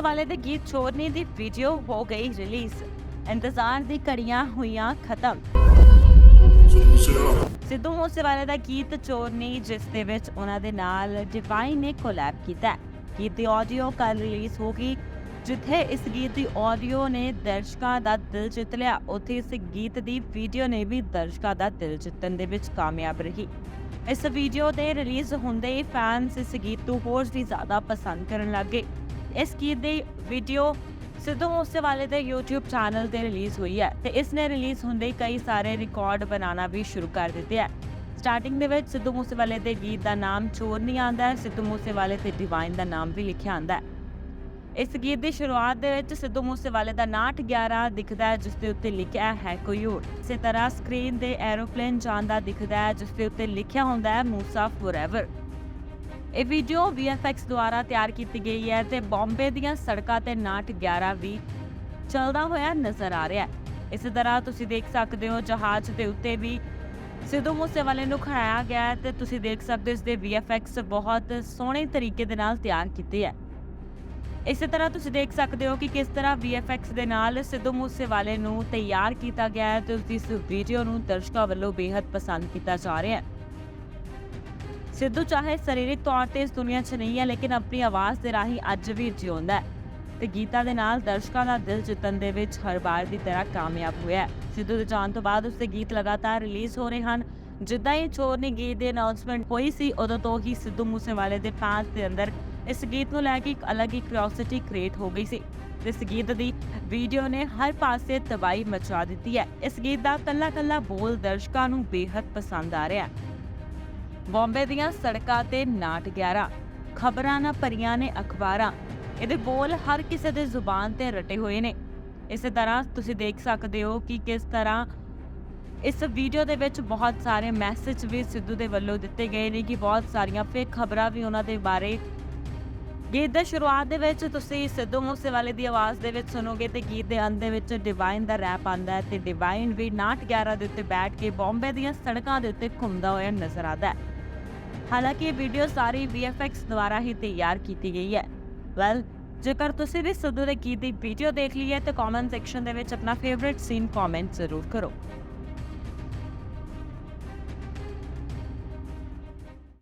ਮੂਸੇਵਾਲੇ ਦੇ ਗੀਤ ਚੋਰਨੀ ਦੀ ਵੀਡੀਓ ਹੋ ਗਈ ਰਿਲੀਜ਼। ਇੰਤਜ਼ਾਰ ਦੀ ਘੜੀਆਂ ਹੋਈਆਂ ਖਤਮ। ਸਿੱਧੂ ਮੂਸੇਵਾਲੇ ਦਾ ਗੀਤ ਚੋਰਨੀ, ਜਿਸ ਦੇ ਵਿੱਚ ਉਹਨਾਂ ਦੇ ਨਾਲ ਡਿਵਾਈਨ ਨੇ ਕੋਲੈਬ ਕੀਤਾ। ਗੀਤ ਦੀ ਆਡੀਓ ਕੱਲ ਰਿਲੀਜ਼ ਹੋ ਗਈ, ਜਿੱਥੇ ਇਸ ਗੀਤ ਦੀ ਆਡੀਓ ਨੇ ਦਰਸ਼ਕਾਂ ਦਾ ਦਿਲ ਜਿੱਤ ਲਿਆ। ਉੱਥੇ ਇਸ ਗੀਤ ਦੀ ਵੀਡੀਓ ਨੇ ਵੀ ਦਰਸ਼ਕਾਂ ਦਾ ਦਿਲ ਜਿੱਤਣ ਦੇ ਵਿੱਚ ਕਾਮਯਾਬ ਰਹੀ। ਇਸ ਵੀਡੀਓ ਦੇ ਰਿਲੀਜ਼ ਹੁੰਦੇ ਹੀ ਫੈਨਸ ਇਸ ਗੀਤ ਨੂੰ ਹੋਰ ਵੀ ਜ਼ਿਆਦਾ ਪਸੰਦ ਕਰਨ ਲੱਗੇ ਇਸ ਗੀਤ ਦੀ ਵੀਡੀਓ ਸਿੱਧੂ ਮੂਸੇਵਾਲੇ ਦੇ YouTube ਚੈਨਲ ਤੇ ਰਿਲੀਜ਼ ਹੋਈ ਹੈ ਤੇ ਇਸ ਨੇ ਰਿਲੀਜ਼ ਹੁੰਦੇ ਹੀ ਕਈ ਸਾਰੇ ਰਿਕਾਰਡ ਬਣਾਉਣਾ ਵੀ ਸ਼ੁਰੂ ਕਰ ਦਿੱਤੇ ਹੈ। ਸਟਾਰਟਿੰਗ ਦੇ ਵਿੱਚ ਸਿੱਧੂ ਮੂਸੇਵਾਲੇ ਦੇ ਗੀਤ ਦਾ ਨਾਮ ਚੋਰ ਨਹੀਂ ਆਂਦਾ ਹੈ, ਸਿੱਧੂ ਮੂਸੇਵਾਲੇ ਤੇ ਡਿਵਾਈਨ ਦਾ ਨਾਮ ਵੀ ਲਿਖਿਆ ਆਂਦਾ ਹੈ। ਇਸ ਗੀਤ ਦੀ ਸ਼ੁਰੂਆਤ ਦੇ ਵਿੱਚ ਸਿੱਧੂ ਮੂਸੇਵਾਲੇ ਦਾ 911 ਦਿਖਦਾ ਹੈ, ਜਿਸ ਦੇ ਉੱਤੇ ਲਿਖਿਆ ਹੈ ਕੋਈ ਹੋਰ। ਇਸੇ ਤਰ੍ਹਾਂ ਸਕਰੀਨ ਤੇ ਐਰੋਪਲੇਨ ਜਾਂਦਾ ਦਿਖਦਾ ਹੈ, ਜਿਸ ਦੇ ਉੱਤੇ ਲਿਖਿਆ ਹੁੰਦਾ ਹੈ ਮੂਸਾ ਫੋਰਐਵਰ ਇਹ ਵੀਡੀਓ VFX ਦੁਆਰਾ ਤਿਆਰ ਕੀਤੀ ਗਈ ਹੈ ਤੇ ਬੰਬੇ ਦੀਆਂ ਸੜਕਾਂ ਤੇ 911 ਵੀ ਚੱਲਦਾ ਹੋਇਆ ਨਜ਼ਰ ਆ ਰਿਹਾ ਹੈ। ਇਸੇ ਤਰ੍ਹਾਂ ਤੁਸੀਂ ਦੇਖ ਸਕਦੇ ਹੋ, ਜਹਾਜ਼ ਦੇ ਉੱਤੇ ਵੀ ਸਿੱਧੂ ਮੂਸੇਵਾਲੇ ਨੂੰ ਖੜਾਇਆ ਗਿਆ ਹੈ ਤੇ ਤੁਸੀਂ ਦੇਖ ਸਕਦੇ ਹੋ ਇਸ ਦੇ VFX ਬਹੁਤ ਸੋਹਣੇ ਤਰੀਕੇ ਦੇ ਨਾਲ ਤਿਆਰ ਕੀਤੇ ਹੈ। ਇਸੇ ਤਰ੍ਹਾਂ ਤੁਸੀਂ ਦੇਖ ਸਕਦੇ ਹੋ ਕਿ ਕਿਸ ਤਰ੍ਹਾਂ VFX ਦੇ ਨਾਲ ਸਿੱਧੂ ਮੂਸੇਵਾਲੇ ਨੂੰ ਤਿਆਰ ਕੀਤਾ ਗਿਆ ਹੈ ਤੇ ਉਸ ਦੀ ਇਸ ਵੀਡੀਓ ਨੂੰ ਦਰਸ਼ਕਾਂ ਵੱਲੋਂ ਬੇहद ਪਸੰਦ ਕੀਤਾ ਜਾ ਰਿਹਾ ਹੈ। ਸਿੱਧੂ ਚਾਹੇ ਸਰੀਰਕ ਤੌਰ ਤੇ ਇਸ ਦੁਨੀਆ 'ਚ ਨਹੀਂ ਹੈ, ਲੇਕਿਨ ਆਪਣੀ ਆਵਾਜ਼ ਦੇ ਰਾਹੀਂ ਅੱਜ ਵੀ ਜਿਉਂਦਾ ਹੈ। ਤੇ ਗੀਤਾਂ ਦੇ ਨਾਲ ਦਰਸ਼ਕਾਂ ਦਾ ਦਿਲ ਜਿੱਤਣ ਦੇ ਵਿੱਚ ਹਰ ਵਾਰ ਦੀ ਤਰ੍ਹਾਂ ਕਾਮਯਾਬ ਹੋਇਆ ਸਿੱਧੂ ਦੇ ਜਾਣ ਤੋਂ ਬਾਅਦ ਉਸਦੇ ਗੀਤ ਲਗਾਤਾਰ ਰਿਲੀਜ਼ ਹੋ ਰਹੇ ਹਨ। ਜਿੱਦਾਂ ਹੀ ਚੋਰ ਨੇ ਗੀਤ ਦੀ ਅਨਾਉਂਸਮੈਂਟ ਹੋਈ ਸੀ, ਉਦੋਂ ਤੋਂ ਹੀ ਸਿੱਧੂ ਮੂਸੇਵਾਲੇ ਦੇ ਫੈਨਸ ਦੇ ਅੰਦਰ ਇਸ ਗੀਤ ਨੂੰ ਲੈ ਕੇ ਇੱਕ ਅਲੱਗ ਹੀ ਕਿਉਰਿਓਸਿਟੀ ਕ੍ਰੀਏਟ ਹੋ ਗਈ ਸੀ। ਇਸ ਗੀਤ ਦੀ ਵੀਡੀਓ ਨੇ ਹਰ ਪਾਸੇ ਤਬਾਹੀ ਮਚਾ ਦਿੱਤੀ ਹੈ। ਇਸ ਗੀਤ ਦਾ ਕੱਲਾ ਕੱਲਾ ਬੋਲ ਦਰਸ਼ਕਾਂ ਨੂੰ ਬੇहद ਪਸੰਦ ਆ ਰਿਹਾ ਹੈ। ਬੰਬੇ ਦੀਆਂ ਸੜਕਾਂ ਤੇ ਨਾਟ 11 ਖਬਰਾਂ ਨਾ ਭਰੀਆਂ ਨੇ ਅਖਬਾਰਾਂ। ਇਹਦੇ ਬੋਲ ਹਰ ਕਿਸੇ ਦੇ ਜ਼ੁਬਾਨ ਤੇ ਰਟੇ ਹੋਏ ਨੇ। ਇਸੇ ਤਰ੍ਹਾਂ ਤੁਸੀਂ ਦੇਖ ਸਕਦੇ ਹੋ ਕਿ ਕਿਸ ਤਰ੍ਹਾਂ ਇਸ ਵੀਡੀਓ ਦੇ ਵਿੱਚ ਬਹੁਤ ਸਾਰੇ ਮੈਸੇਜ ਵੀ ਸਿੱਧੂ ਦੇ ਵੱਲੋਂ ਦਿੱਤੇ ਗਏ ਨੇ ਕਿ ਬਹੁਤ ਸਾਰੀਆਂ ਫੇਕ ਖਬਰਾਂ ਵੀ ਉਹਨਾਂ ਦੇ ਬਾਰੇ ਗੀਤ ਦੇ ਸ਼ੁਰੂਆਤ ਦੇ ਵਿੱਚ ਤੁਸੀਂ ਸਿੱਧੂ ਮੂਸੇਵਾਲੇ ਦੀ ਆਵਾਜ਼ ਦੇ ਵਿੱਚ ਸੁਣੋਗੇ ਤੇ ਗੀਤ ਦੇ ਅੰਤ ਦੇ ਵਿੱਚ ਡਿਵਾਈਨ ਦਾ ਰੈਪ ਆਂਦਾ ਹੈ ਤੇ ਡਿਵਾਈਨ ਵੀ ਨਾਟ 11 ਦੇ ਉੱਤੇ ਬੈਠ ਕੇ ਬੰਬੇ ਦੀਆਂ ਸੜਕਾਂ ਦੇ ਉੱਤੇ ਘੁੰਮਦਾ ਹੋਇਆ ਨਜ਼ਰ ਆਉਂਦਾ ਹੈ। ਹਾਲਾਂਕਿ ਇਹ ਵੀਡੀਓ ਸਾਰੀ VFX ਦੁਆਰਾ ਹੀ ਤਿਆਰ ਕੀਤੀ ਗਈ ਹੈ। ਵੈਲ ਜੇਕਰ ਤੁਸੀਂ ਵੀ ਸਿੱਧੂ ਦੇ ਗੀਤ ਦੀ ਵੀਡੀਓ ਦੇਖ ਲਈ ਹੈ, ਤਾਂ ਕਮੈਂਟ ਸੈਕਸ਼ਨ ਦੇ ਵਿੱਚ ਆਪਣਾ ਫੇਵਰਿਟ ਸੀਨ ਕਮੈਂਟ ਜ਼ਰੂਰ ਕਰੋ।